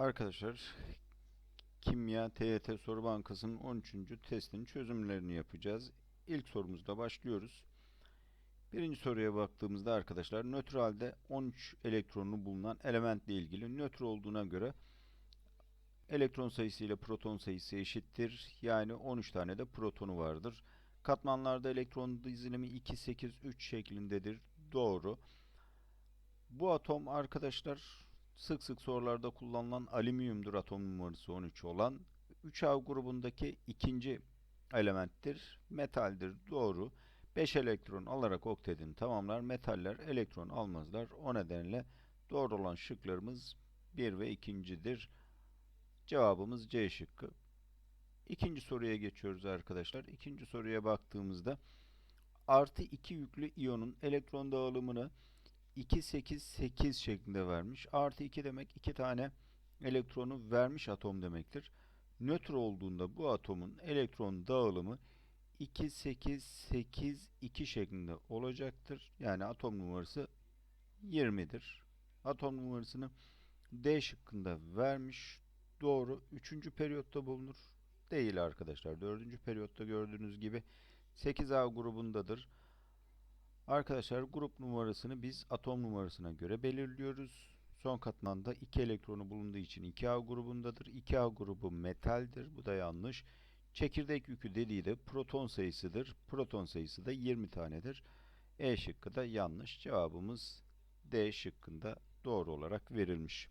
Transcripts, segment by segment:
Arkadaşlar Kimya TYT Soru Bankası'nın 13. testinin çözümlerini yapacağız. İlk sorumuzda başlıyoruz. Birinci soruya baktığımızda arkadaşlar nötr halde 13 elektronu bulunan elementle ilgili nötr olduğuna göre elektron sayısı ile proton sayısı eşittir. Yani 13 tane de protonu vardır. Katmanlarda elektron dizilimi 2, 8, 3 şeklindedir. Doğru. Bu atom arkadaşlar sık sık sorularda kullanılan alüminyumdur atom numarası 13 olan. 3A grubundaki ikinci elementtir. Metaldir. Doğru. 5 elektron alarak oktetini tamamlar. Metaller elektron almazlar. O nedenle doğru olan şıklarımız 1 ve 2.'dir. Cevabımız C şıkkı. İkinci soruya geçiyoruz arkadaşlar. İkinci soruya baktığımızda artı 2 yüklü iyonun elektron dağılımını 2, 8, 8 şeklinde vermiş. Artı 2 demek 2 tane elektronu vermiş atom demektir. Nötr olduğunda bu atomun elektron dağılımı 2, 8, 8, 2 şeklinde olacaktır. Yani atom numarası 20'dir. Atom numarasını D şıkkında vermiş. Doğru. Üçüncü periyotta bulunur. Değil arkadaşlar. Dördüncü periyotta gördüğünüz gibi 8A grubundadır. Arkadaşlar grup numarasını biz atom numarasına göre belirliyoruz. Son katmanda 2 elektronu bulunduğu için 2A grubundadır. 2A grubu metaldir. Bu da yanlış. Çekirdek yükü dediği de proton sayısıdır. Proton sayısı da 20 tanedir. E şıkkı da yanlış. Cevabımız D şıkkında doğru olarak verilmiş.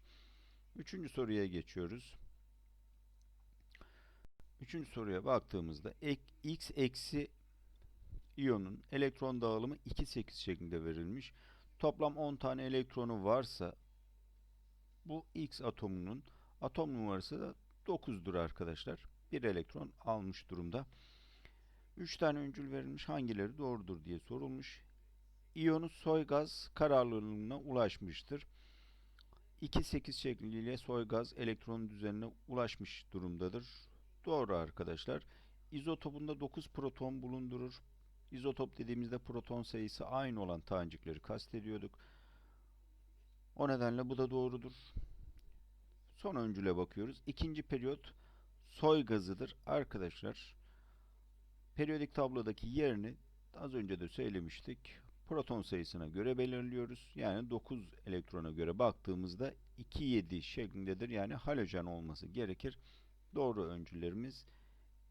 Üçüncü soruya geçiyoruz. Üçüncü soruya baktığımızda x eksi iyonun elektron dağılımı 2,8 şeklinde verilmiş. Toplam 10 tane elektronu varsa bu X atomunun atom numarası da 9'dur arkadaşlar. Bir elektron almış durumda. 3 tane öncül verilmiş. Hangileri doğrudur diye sorulmuş. İyonu soy gaz kararlılığına ulaşmıştır. 2,8 şekliyle soy gaz elektron düzenine ulaşmış durumdadır. Doğru arkadaşlar. İzotopunda 9 proton bulundurur. İzotop dediğimizde proton sayısı aynı olan tanecikleri kastediyorduk. O nedenle bu da doğrudur. Son öncüle bakıyoruz. İkinci periyot soy gazıdır. Arkadaşlar periyodik tablodaki yerini az önce de söylemiştik. Proton sayısına göre belirliyoruz. Yani 9 elektrona göre baktığımızda 2,7 şeklindedir. Yani halojen olması gerekir. Doğru öncüllerimiz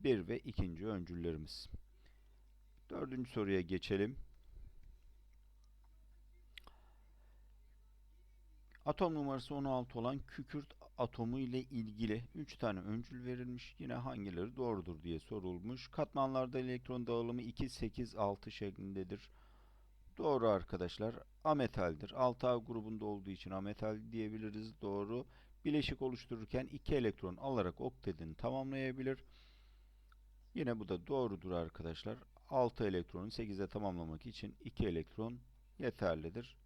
1 ve ikinci öncüllerimiz. Dördüncü soruya geçelim. Atom numarası 16 olan kükürt atomu ile ilgili 3 tane öncül verilmiş. Yine hangileri doğrudur diye sorulmuş. Katmanlarda elektron dağılımı 2, 8, 6 şeklindedir. Doğru arkadaşlar. Ametaldir. 6A grubunda olduğu için ametal diyebiliriz. Doğru. Bileşik oluştururken 2 elektron alarak oktetini tamamlayabilir. Yine bu da doğrudur arkadaşlar. 6 elektronu 8'e tamamlamak için 2 elektron yeterlidir.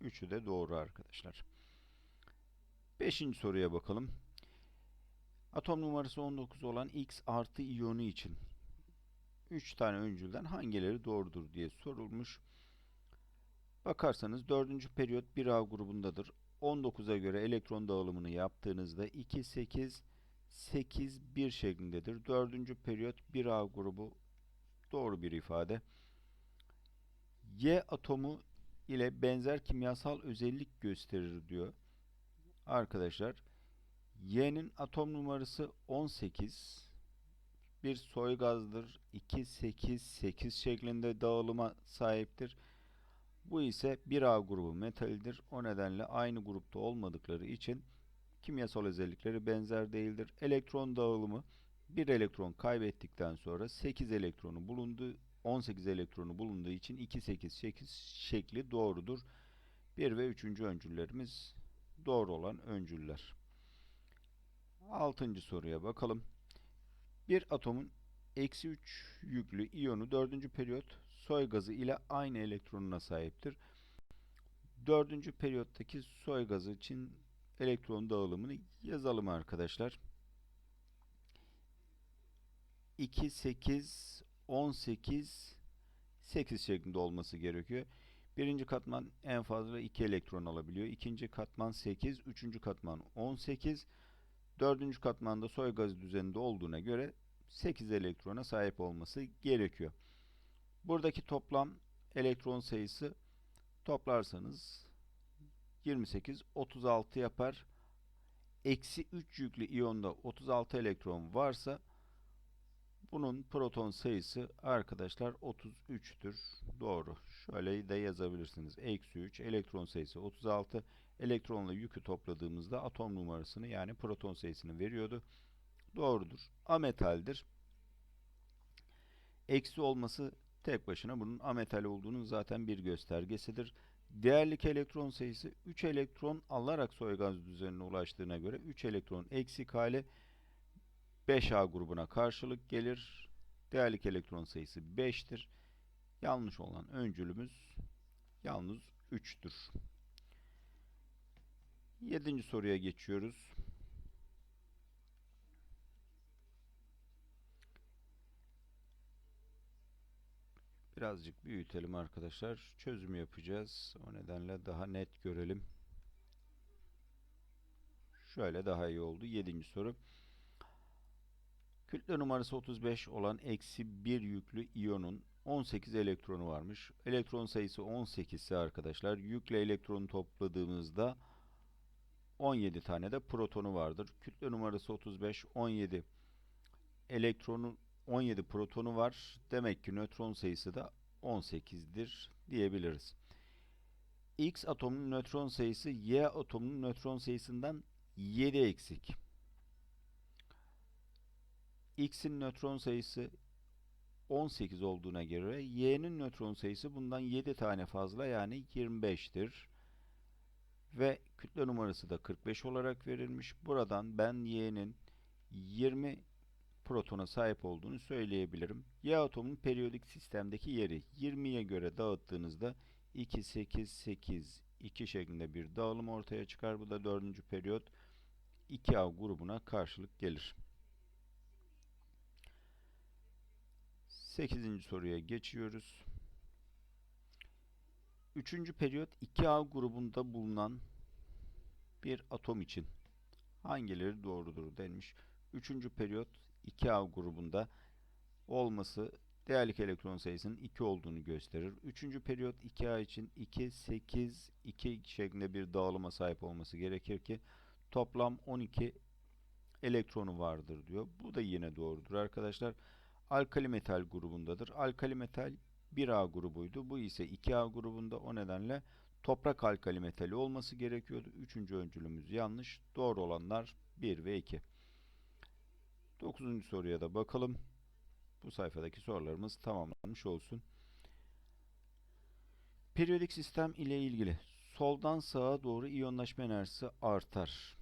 Üçü de doğru arkadaşlar. Beşinci soruya bakalım. Atom numarası 19 olan X artı iyonu için 3 tane öncülden hangileri doğrudur diye sorulmuş. Bakarsanız 4. periyot 1A grubundadır. 19'a göre elektron dağılımını yaptığınızda 2, 8, 8, 1 şeklindedir. 4. periyot 1A grubu doğru bir ifade. Y atomu ile benzer kimyasal özellik gösterir diyor. Arkadaşlar Y'nin atom numarası 18 bir soy gazdır. 2 8 8 şeklinde dağılıma sahiptir. Bu ise 1A grubu metalidir. O nedenle aynı grupta olmadıkları için kimyasal özellikleri benzer değildir. Elektron dağılımı bir elektron kaybettikten sonra 8 elektronu bulundu. 18 elektronu bulunduğu için 2 8 8 şekli doğrudur. 1 ve 3. öncüllerimiz doğru olan öncüller. 6. soruya bakalım. Bir atomun eksi 3 yüklü iyonu 4. periyot soy gazı ile aynı elektronuna sahiptir. 4. periyottaki soy gazı için elektron dağılımını yazalım arkadaşlar. 2, 8, 18, 8 şeklinde olması gerekiyor. Birinci katman en fazla 2 elektron alabiliyor. İkinci katman 8, üçüncü katman 18. Dördüncü katmanda soy gazı düzeninde olduğuna göre 8 elektrona sahip olması gerekiyor. Buradaki toplam elektron sayısı toplarsanız 28, 36 yapar. Eksi 3 yüklü iyonda 36 elektron varsa bunun proton sayısı arkadaşlar 33'tür. Doğru. Şöyle de yazabilirsiniz. Eksi 3 elektron sayısı 36. Elektronla yükü topladığımızda atom numarasını yani proton sayısını veriyordu. Doğrudur. Ametaldir. Eksi olması tek başına bunun ametal olduğunun zaten bir göstergesidir. Değerlik elektron sayısı 3 elektron alarak soy gaz düzenine ulaştığına göre 3 elektron eksik hali 5A grubuna karşılık gelir. Değerlik elektron sayısı 5'tir. Yanlış olan öncülümüz yalnız 3'tür. Yedinci soruya geçiyoruz. Birazcık büyütelim arkadaşlar. Çözüm yapacağız. O nedenle daha net görelim. Şöyle daha iyi oldu. Yedinci soru. Kütle numarası 35 olan eksi 1 yüklü iyonun 18 elektronu varmış. Elektron sayısı 18 ise arkadaşlar yükle elektronu topladığımızda 17 tane de protonu vardır. Kütle numarası 35, 17 elektronu 17 protonu var. Demek ki nötron sayısı da 18'dir diyebiliriz. X atomunun nötron sayısı Y atomunun nötron sayısından 7 eksik. X'in nötron sayısı 18 olduğuna göre Y'nin nötron sayısı bundan 7 tane fazla yani 25'tir. Ve kütle numarası da 45 olarak verilmiş. Buradan ben Y'nin 20 protona sahip olduğunu söyleyebilirim. Y atomunun periyodik sistemdeki yeri 20'ye göre dağıttığınızda 2, 8, 8, 2 şeklinde bir dağılım ortaya çıkar. Bu da 4. periyot 2A grubuna karşılık gelir. 8. soruya geçiyoruz. 3. periyot 2A grubunda bulunan bir atom için hangileri doğrudur denmiş. 3. periyot 2A grubunda olması değerlik elektron sayısının 2 olduğunu gösterir. 3. periyot 2A için 2, 8, 2 şeklinde bir dağılıma sahip olması gerekir ki toplam 12 elektronu vardır diyor. Bu da yine doğrudur arkadaşlar. Alkali metal grubundadır. Alkali metal 1A grubuydu. Bu ise 2A grubunda o nedenle toprak alkali metali olması gerekiyordu. Üçüncü öncülümüz yanlış. Doğru olanlar 1 ve 2. Dokuzuncu soruya da bakalım. Bu sayfadaki sorularımız tamamlanmış olsun. Periyodik sistem ile ilgili soldan sağa doğru iyonlaşma enerjisi artar.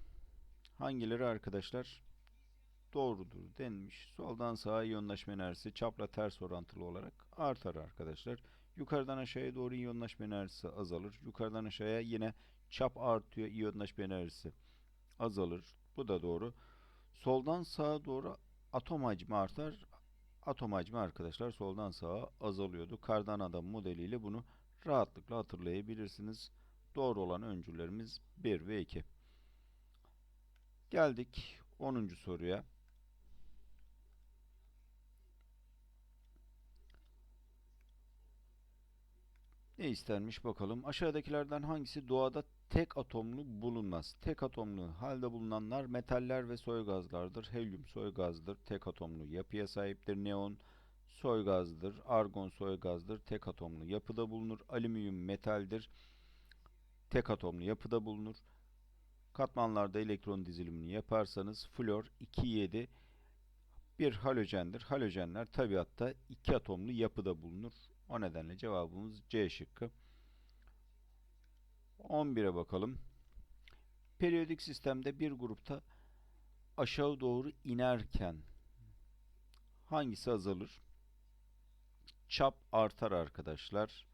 Hangileri arkadaşlar? Doğrudur denmiş. Soldan sağa iyonlaşma enerjisi çapla ters orantılı olarak artar arkadaşlar. Yukarıdan aşağıya doğru iyonlaşma enerjisi azalır. Yukarıdan aşağıya yine çap artıyor, iyonlaşma enerjisi azalır. Bu da doğru. Soldan sağa doğru atom hacmi artar. Atom hacmi arkadaşlar soldan sağa azalıyordu. Kardan adam modeliyle bunu rahatlıkla hatırlayabilirsiniz. Doğru olan öncüllerimiz 1 ve 2. Geldik 10. soruya. Ne istenmiş bakalım. Aşağıdakilerden hangisi doğada tek atomlu bulunmaz? Tek atomlu halde bulunanlar metaller ve soy gazlardır. Helyum soy gazdır. Tek atomlu yapıya sahiptir. Neon soy gazdır. Argon soy gazdır. Tek atomlu yapıda bulunur. Alüminyum metaldir. Tek atomlu yapıda bulunur. Katmanlarda elektron dizilimini yaparsanız flor 2,7 bir halojendir. Halojenler tabiatta iki atomlu yapıda bulunur. O nedenle cevabımız C şıkkı. 11'e bakalım. Periyodik sistemde bir grupta aşağı doğru inerken hangisi azalır? Çap artar arkadaşlar.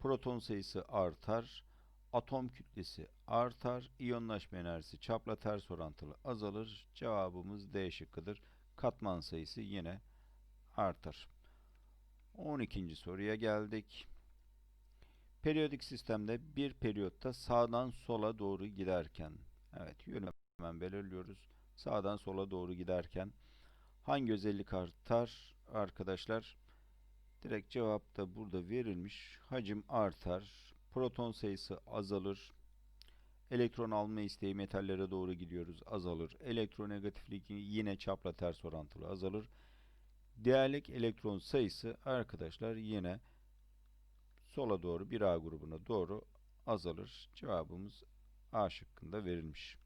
Proton sayısı artar. Atom kütlesi artar. İyonlaşma enerjisi çapla ters orantılı azalır. Cevabımız D şıkkıdır. Katman sayısı yine artar. 12. soruya geldik. Periyodik sistemde bir periyotta sağdan sola doğru giderken, evet yönü hemen belirliyoruz. Sağdan sola doğru giderken hangi özellik artar arkadaşlar? Direkt cevap da burada verilmiş. Hacim artar, proton sayısı azalır, elektron alma isteği metallere doğru gidiyoruz azalır. Elektronegatiflik yine çapla ters orantılı azalır. Değerlik elektron sayısı arkadaşlar yine sola doğru bir A grubuna doğru azalır. Cevabımız A şıkkında verilmiş.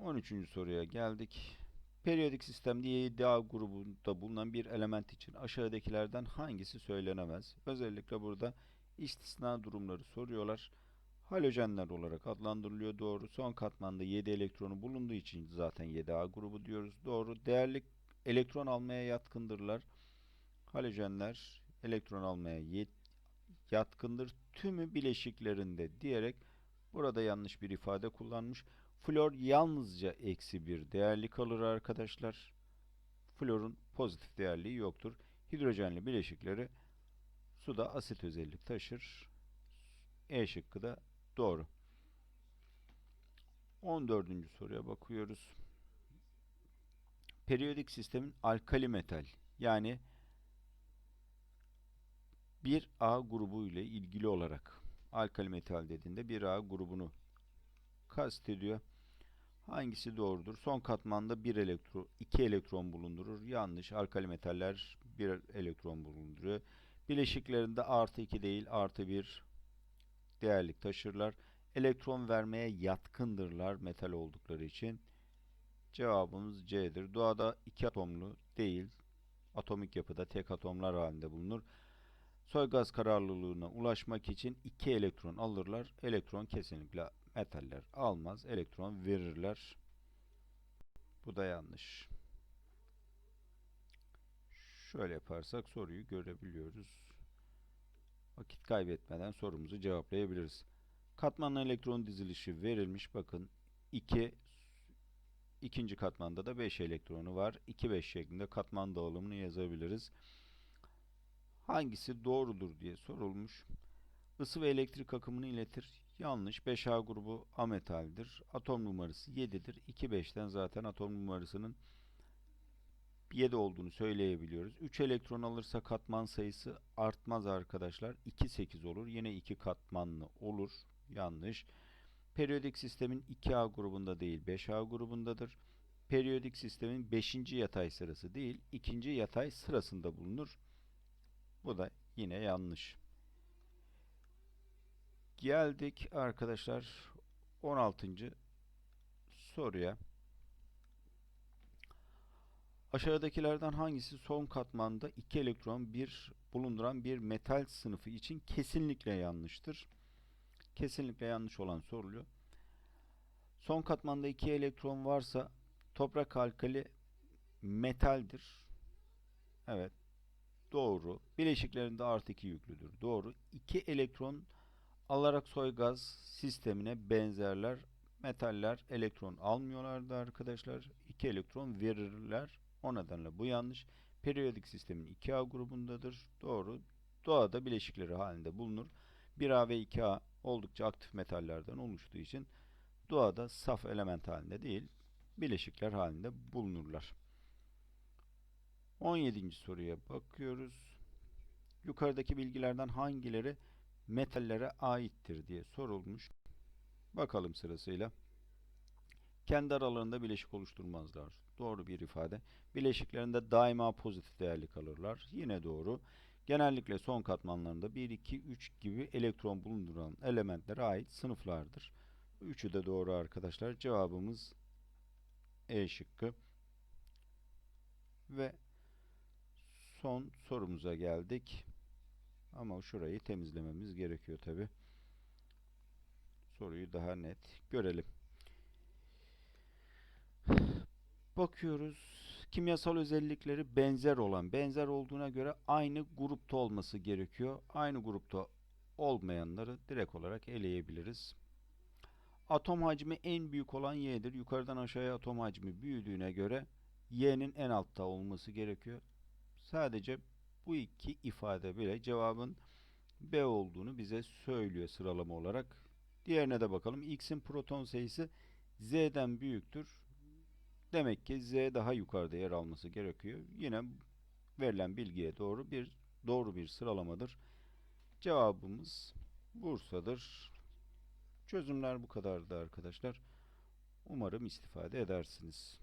13. soruya geldik. Periyodik sistemde 7A grubunda bulunan bir element için aşağıdakilerden hangisi söylenemez? Özellikle burada istisna durumları soruyorlar. Halojenler olarak adlandırılıyor. Doğru. Son katmanda 7 elektronu bulunduğu için zaten 7A grubu diyoruz. Doğru. Değerli elektron almaya yatkındırlar. Halojenler elektron almaya yatkındır. Tümü bileşiklerinde diyerek burada yanlış bir ifade kullanmış. Flor yalnızca eksi bir değerli kalır arkadaşlar. Florun pozitif değerliği yoktur. Hidrojenli bileşikleri suda asit özellik taşır. E şıkkı da doğru. 14. soruya bakıyoruz. Periyodik sistemin alkali metal yani bir A grubu ile ilgili olarak alkali metal dediğinde bir A grubunu kastediyor. Hangisi doğrudur? Son katmanda bir elektron, iki elektron bulundurur. Yanlış. Alkali metaller bir elektron bulunduruyor. Bileşiklerinde artı 2 değil artı 1 değerlik taşırlar. Elektron vermeye yatkındırlar metal oldukları için. Cevabımız C'dir. Doğada iki atomlu değil. Atomik yapıda tek atomlar halinde bulunur. Soy gaz kararlılığına ulaşmak için iki elektron alırlar. Elektron kesinlikle metaller almaz. Elektron verirler. Bu da yanlış. Şöyle yaparsak soruyu görebiliyoruz. Vakit kaybetmeden sorumuzu cevaplayabiliriz. Katmanlı elektron dizilişi verilmiş. Bakın 2 ikinci katmanda da 5 elektronu var. 2 5 şeklinde katman dağılımını yazabiliriz. Hangisi doğrudur diye sorulmuş. Isı ve elektrik akımını iletir. Yanlış. 5A grubu ametaldir. Atom numarası 7'dir. 2 5'ten zaten atom numarasının 7 olduğunu söyleyebiliyoruz. 3 elektron alırsa katman sayısı artmaz arkadaşlar. 2 8 olur. Yine 2 katmanlı olur. Yanlış. Periyodik sistemin 2A grubunda değil 5A grubundadır. Periyodik sistemin 5. yatay sırası değil 2. yatay sırasında bulunur. Bu da yine yanlış. Geldik arkadaşlar 16. soruya. Aşağıdakilerden hangisi son katmanda 2 elektron bir bulunduran bir metal sınıfı için kesinlikle yanlıştır? Kesinlikle yanlış olan soruluyor. Son katmanda 2 elektron varsa toprak alkali metaldir. Evet. Doğru. Bileşiklerinde artı 2 yüklüdür. Doğru. 2 elektron alarak soy gaz sistemine benzerler. Metaller elektron almıyorlardı arkadaşlar. 2 elektron verirler. O nedenle bu yanlış. Periyodik sistemin 2A grubundadır. Doğru. Doğada bileşikleri halinde bulunur. 1A ve 2A oldukça aktif metallerden oluştuğu için doğada saf element halinde değil, bileşikler halinde bulunurlar. 17. soruya bakıyoruz. Yukarıdaki bilgilerden hangileri metallere aittir diye sorulmuş. Bakalım sırasıyla. Kendi aralarında bileşik oluşturmazlar. Doğru bir ifade. Bileşiklerinde daima pozitif değerli kalırlar. Yine doğru. Genellikle son katmanlarında 1, 2, 3 gibi elektron bulunduran elementlere ait sınıflardır. Üçü de doğru arkadaşlar. Cevabımız E şıkkı. Ve son sorumuza geldik. Ama şurayı temizlememiz gerekiyor tabi. Soruyu daha net görelim. Bakıyoruz. Kimyasal özellikleri benzer olan, benzer olduğuna göre aynı grupta olması gerekiyor. Aynı grupta olmayanları direkt olarak eleyebiliriz. Atom hacmi en büyük olan Y'dir. Yukarıdan aşağıya atom hacmi büyüdüğüne göre Y'nin en altta olması gerekiyor. Sadece Bu iki ifade bile cevabın B olduğunu bize söylüyor sıralama olarak. Diğerine de bakalım. X'in proton sayısı Z'den büyüktür. Demek ki Z daha yukarıda yer alması gerekiyor. Yine verilen bilgiye doğru bir doğru bir sıralamadır. Cevabımız Bursa'dır. Çözümler bu kadardı arkadaşlar. Umarım istifade edersiniz.